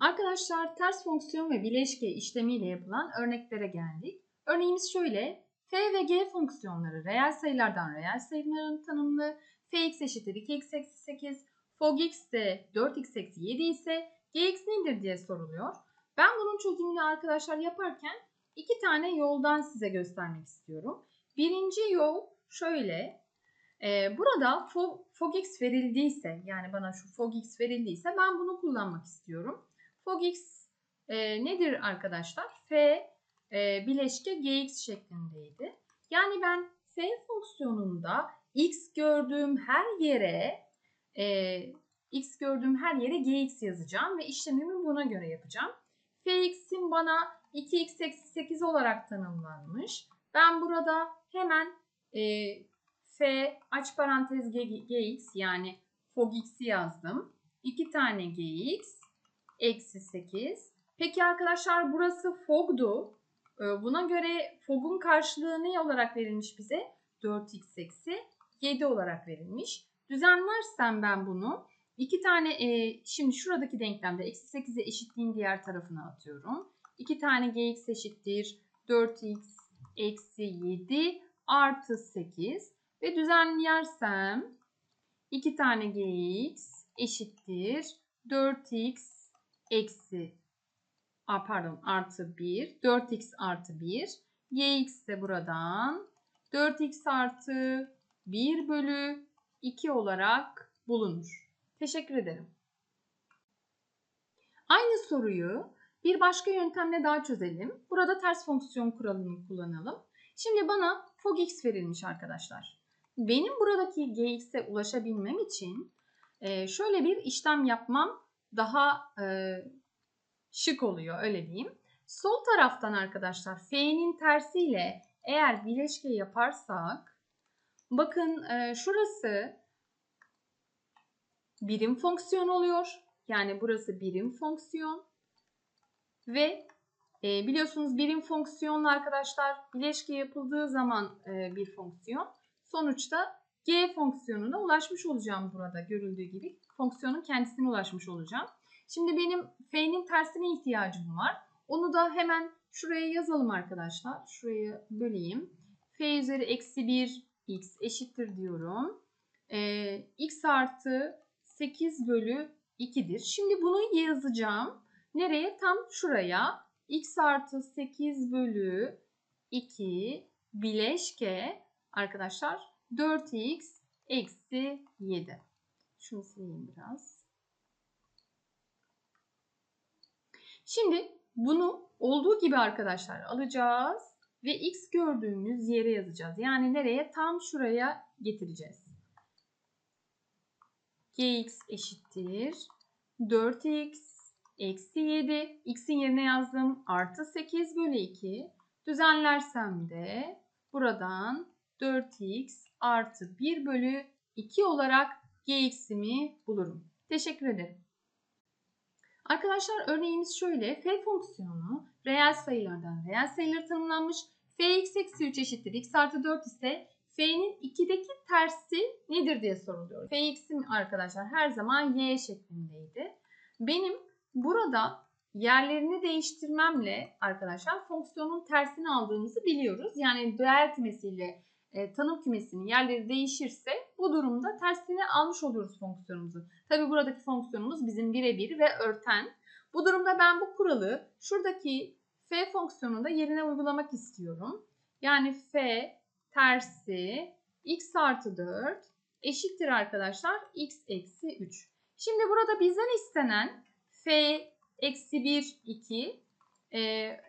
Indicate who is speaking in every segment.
Speaker 1: Arkadaşlar ters fonksiyon ve bileşke işlemiyle yapılan örneklere geldik. Örneğimiz şöyle. f ve g fonksiyonları reel sayılardan reel sayıların tanımlı. fx eşittir 2x eksi 8. fog x de 4x eksi 7 ise gx nedir diye soruluyor. Ben bunun çözümünü arkadaşlar yaparken iki tane yoldan size göstermek istiyorum. Birinci yol şöyle. Ee, burada fog, fogx verildiyse yani bana şu fogx verildiyse ben bunu kullanmak istiyorum. Fogx e, nedir arkadaşlar? F e, bileşke gx şeklindeydi. Yani ben f fonksiyonunda x gördüğüm her yere e, x gördüğüm her yere gx yazacağım ve işlemimi buna göre yapacağım. fx'in bana 2x eksi 8 olarak tanımlanmış. Ben burada hemen e, f aç parantez gx yani fogx'i yazdım. 2 tane gx eksi 8. Peki arkadaşlar burası fog'du. Ee, buna göre fog'un karşılığı ne olarak verilmiş bize? 4x eksi 7 olarak verilmiş. Düzenlersem ben bunu iki tane e, şimdi şuradaki denklemde eksi 8'e eşitliğin diğer tarafına atıyorum. 2 tane gx eşittir 4x eksi 7 artı 8 ve düzenlersem 2 tane gx eşittir 4x eksi a, pardon artı 1 4x artı 1 yx de buradan 4x artı 1 bölü 2 olarak bulunur. Teşekkür ederim. Aynı soruyu bir başka yöntemle daha çözelim. Burada ters fonksiyon kuralını kullanalım. Şimdi bana fog x verilmiş arkadaşlar. Benim buradaki gx'e ulaşabilmem için şöyle bir işlem yapmam daha e, şık oluyor öyle diyeyim. Sol taraftan arkadaşlar f'nin tersiyle eğer bileşke yaparsak bakın e, şurası birim fonksiyon oluyor. Yani burası birim fonksiyon ve e, biliyorsunuz birim fonksiyonla arkadaşlar bileşke yapıldığı zaman e, bir fonksiyon. Sonuçta g fonksiyonuna ulaşmış olacağım burada görüldüğü gibi. Fonksiyonun kendisine ulaşmış olacağım. Şimdi benim f'nin tersine ihtiyacım var. Onu da hemen şuraya yazalım arkadaşlar. Şuraya böleyim. f üzeri eksi 1 x eşittir diyorum. Ee, x artı 8 bölü 2'dir. Şimdi bunu yazacağım. Nereye? Tam şuraya. x artı 8 bölü 2 bileşke arkadaşlar 4x eksi 7. Şunu sileyim biraz. Şimdi bunu olduğu gibi arkadaşlar alacağız ve x gördüğümüz yere yazacağız. Yani nereye? Tam şuraya getireceğiz. gx eşittir 4x eksi 7. x'in yerine yazdım. Artı 8 bölü 2. Düzenlersem de buradan 4x artı 1 bölü 2 olarak gx'imi bulurum. Teşekkür ederim. Arkadaşlar örneğimiz şöyle. f fonksiyonu reel sayılardan reel sayıları tanımlanmış. fx eksi 3 eşittir x artı 4 ise f'nin 2'deki tersi nedir diye soruluyor. fx'im arkadaşlar her zaman y şeklindeydi. Benim burada yerlerini değiştirmemle arkadaşlar fonksiyonun tersini aldığımızı biliyoruz. Yani değer kümesiyle e, tanım kümesinin yerleri değişirse bu durumda tersini almış oluyoruz fonksiyonumuzu. Tabi buradaki fonksiyonumuz bizim birebir ve örten. Bu durumda ben bu kuralı şuradaki f fonksiyonunda yerine uygulamak istiyorum. Yani f tersi x artı 4 eşittir arkadaşlar x eksi 3. Şimdi burada bizden istenen f eksi 1 2 e,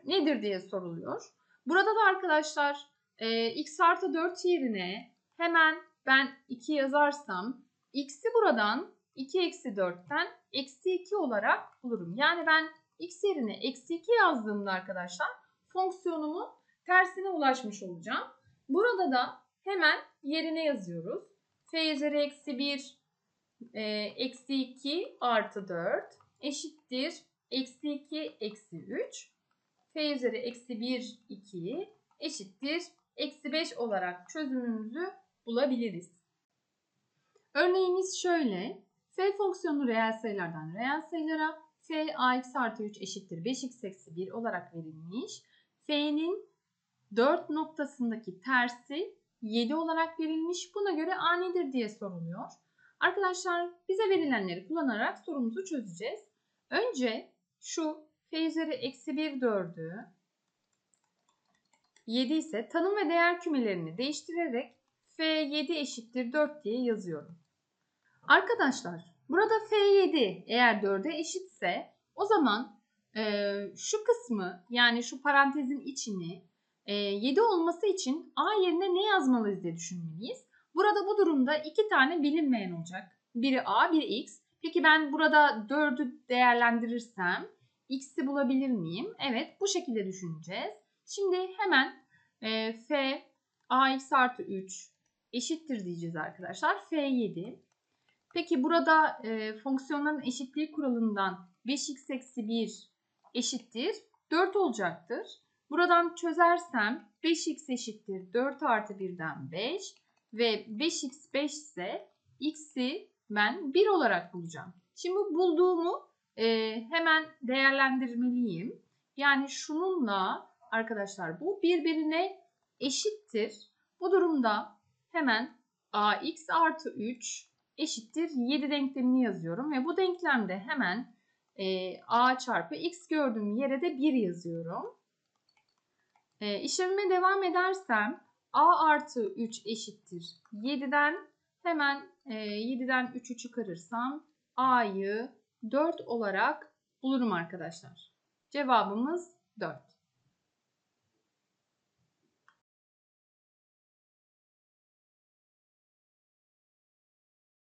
Speaker 1: nedir diye soruluyor. Burada da arkadaşlar e, x artı 4 yerine hemen ben 2 yazarsam x'i buradan 2 eksi 4'ten eksi 2 olarak bulurum. Yani ben x yerine eksi 2 yazdığımda arkadaşlar fonksiyonumu tersine ulaşmış olacağım. Burada da hemen yerine yazıyoruz. f üzeri eksi 1 e, eksi 2 artı 4 eşittir eksi 2 eksi 3 f üzeri eksi 1 2 eşittir eksi 5 olarak çözümümüzü bulabiliriz. Örneğimiz şöyle. f fonksiyonu reel sayılardan reel sayılara, f ax artı 3 eşittir 5x eksi 1 olarak verilmiş. f'nin 4 noktasındaki tersi 7 olarak verilmiş. Buna göre a nedir diye soruluyor. Arkadaşlar bize verilenleri kullanarak sorumuzu çözeceğiz. Önce şu f üzeri eksi 1 4'ü 7 ise tanım ve değer kümelerini değiştirerek f7 eşittir 4 diye yazıyorum. Arkadaşlar burada f7 eğer 4'e eşitse o zaman e, şu kısmı yani şu parantezin içini e, 7 olması için a yerine ne yazmalıyız diye düşünmeliyiz. Burada bu durumda iki tane bilinmeyen olacak. Biri a, biri x. Peki ben burada 4'ü değerlendirirsem x'i bulabilir miyim? Evet bu şekilde düşüneceğiz. Şimdi hemen e, f ax artı 3 eşittir diyeceğiz arkadaşlar. f7. Peki burada e, fonksiyonların eşitliği kuralından 5x eksi 1 eşittir 4 olacaktır. Buradan çözersem 5x eşittir 4 artı 1'den 5 ve 5x 5 ise x'i ben 1 olarak bulacağım. Şimdi bulduğumu e, hemen değerlendirmeliyim. Yani şununla arkadaşlar bu birbirine eşittir. Bu durumda hemen ax artı 3 eşittir 7 denklemini yazıyorum ve bu denklemde hemen e, a çarpı x gördüğüm yere de 1 yazıyorum. E, işlemime devam edersem a artı 3 eşittir 7'den hemen e, 7'den 3'ü çıkarırsam a'yı 4 olarak bulurum arkadaşlar. Cevabımız 4.